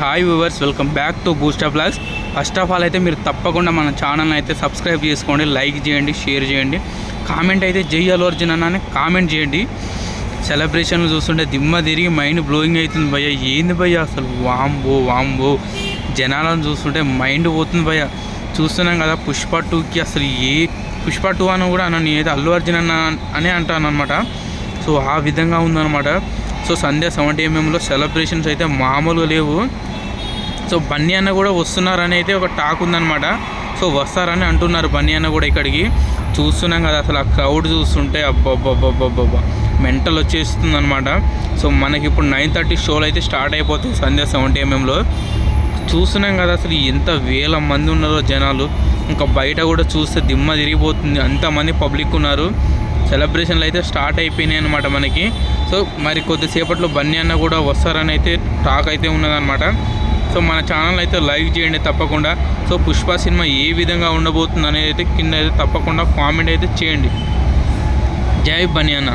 Hi viewers welcome back to booster blogs first of all అయితే మీరు తప్పకుండా మన ఛానల్ని అయితే సబ్స్క్రైబ్ చేసుకోండి లైక్ చేయండి షేర్ చేయండి. కామెంట్ అయితే జై అల్లు అర్జున్ అని కామెంట్ చేయండి. సెలబ్రేషన్లు చూస్తుంటే దిమ్మ తిరిగి మైండ్ బ్లోయింగ్ అవుతుంది భయ్య. ఏంది భయ్య అసలు? వాంబో వాంబో. జనాలను చూస్తుంటే మైండ్ పోతుంది భయ్య. చూస్తున్నాం కదా పుష్ప టూకి అసలు ఏ పుష్ప టూ అని కూడా అన్న నేనైతే అల్లు అర్జున్ అన్న అనే అంటాను అనమాట సో ఆ విధంగా ఉందన్నమాట. సో సంధ్య సెవెంటీ ఎంఎంలో సెలబ్రేషన్స్ అయితే మామూలుగా లేవు. సో బన్నీ అన్న కూడా వస్తున్నారని అయితే ఒక టాక్ ఉందన్నమాట. సో వస్తారని అంటున్నారు బన్నీ అన్న కూడా ఇక్కడికి. చూస్తున్నాం కదా అసలు ఆ క్రౌడ్ చూస్తుంటే అబ్బబ్బబ్బబ్బబ్బా మెంటల్ వచ్చేస్తుంది అనమాట సో మనకి ఇప్పుడు నైన్ థర్టీ షోలు అయితే స్టార్ట్ అయిపోతుంది సంధ్య సెవెంటీ ఎంఎంలో చూస్తున్నాం కదా అసలు ఎంత వేల మంది ఉన్నారో జనాలు. ఇంకా బయట కూడా చూస్తే దిమ్మ తిరిగిపోతుంది. అంతమంది పబ్లిక్ ఉన్నారు. సెలబ్రేషన్లు అయితే స్టార్ట్ అయిపోయినాయి అనమాట మనకి. సో మరి కొద్దిసేపట్లో బన్నీ అన్న కూడా వస్తారని అయితే టాక్ అయితే ఉన్నదనమాట సో మన ఛానల్ అయితే లైక్ చేయండి తప్పకుండా. సో పుష్ప సినిమా ఏ విధంగా ఉండబోతుంది అనేది అయితే కింద అయితే తప్పకుండా కామెంట్ అయితే చేయండి. జై బన్నీ అన్న.